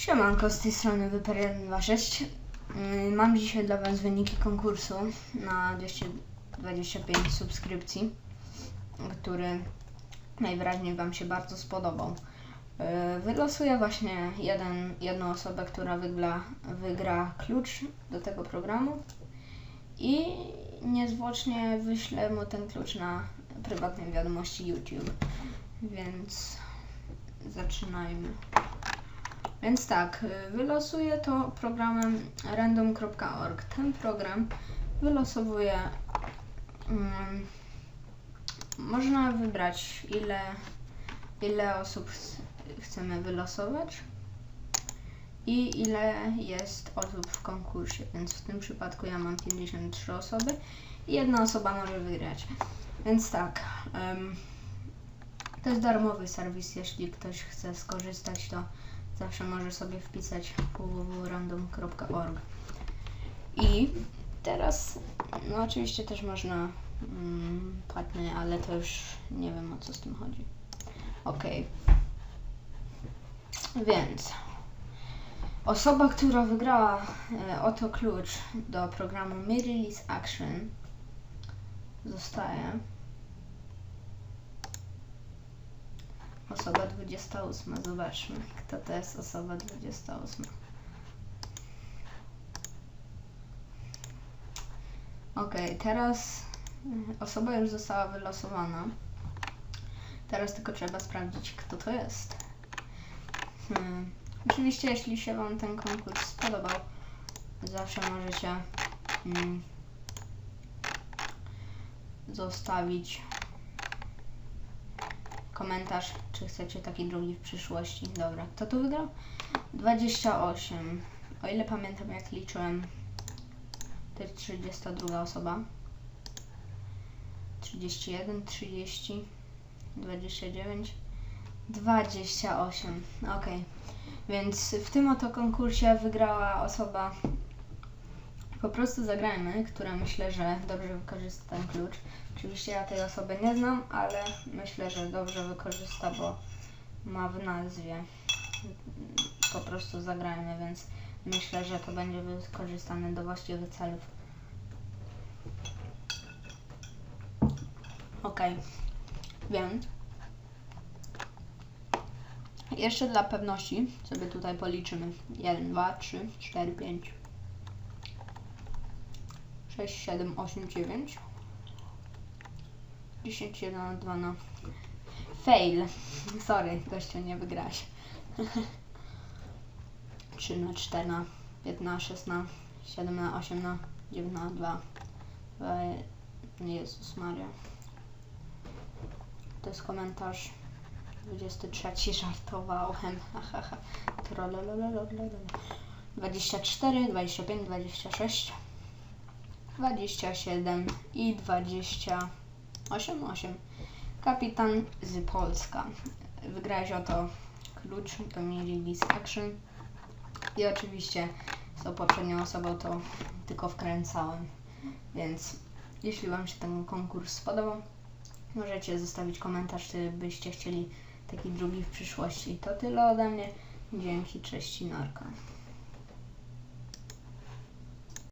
Siemanko, z tej strony Wyper126. Yy, Mam dzisiaj dla Was wyniki konkursu na 225 subskrypcji, który najwyraźniej Wam się bardzo spodobał. Yy, Wylosuję właśnie jeden, jedną osobę, która wygra, wygra klucz do tego programu i niezwłocznie wyślę mu ten klucz na prywatnej wiadomości YouTube. Więc zaczynajmy. Więc tak, wylosuję to programem random.org. Ten program wylosowuje. Mm, można wybrać, ile, ile osób ch- chcemy wylosować i ile jest osób w konkursie. Więc w tym przypadku ja mam 53 osoby i jedna osoba może wygrać. Więc tak. em, to jest darmowy serwis, jeśli ktoś chce skorzystać, to zawsze może sobie wpisać www.random.org. I teraz, no oczywiście też można mm, ale to już nie wiem o co z tym chodzi. Ok. Więc osoba, która wygrała e, oto klucz do programu Mi Release Action zostaje Osoba 28. Zobaczmy, kto to jest osoba 28. Ok, teraz y, osoba już została wylosowana. Teraz tylko trzeba sprawdzić, kto to jest. Hmm. Oczywiście, jeśli się Wam ten konkurs spodobał, zawsze możecie mm, zostawić komentarz, czy chcecie taki drugi w przyszłości. Dobra, kto tu wygrał? 28. O ile pamiętam, jak liczyłem, to jest 32 osoba. 31, 30, 29, 28. Ok. Więc w tym oto konkursie wygrała osoba. Po prostu zagrajmy, która myślę, że dobrze wykorzysta ten klucz. Oczywiście ja tej osoby nie znam, ale myślę, że dobrze wykorzysta, bo ma w nazwie. Po prostu zagrajmy, więc myślę, że to będzie wykorzystane do właściwych celów. Ok, więc jeszcze dla pewności sobie tutaj policzymy 1, 2, 3, 4, 5, 6, 7, 8, 9. 10, 1, 2 na fail. Sorry, gościu, nie wygrałeś. 3 na 4 na 5 na 6 na 7 na 8 na 9 na 2. E, Jezus Maria. To jest komentarz 23 żartowałem. Hahaha. Trolololololol. 24, 25, 26, 27 i 28, 8. Kapitan z Polska. Wygrałeś oto klucz do Release Action. I oczywiście z tą poprzednią osobą to tylko wkręcałem. Więc jeśli Wam się ten konkurs spodobał, możecie zostawić komentarz, czy byście chcieli taki drugi w przyszłości. To tyle ode mnie. Dzięki, cześć i narka.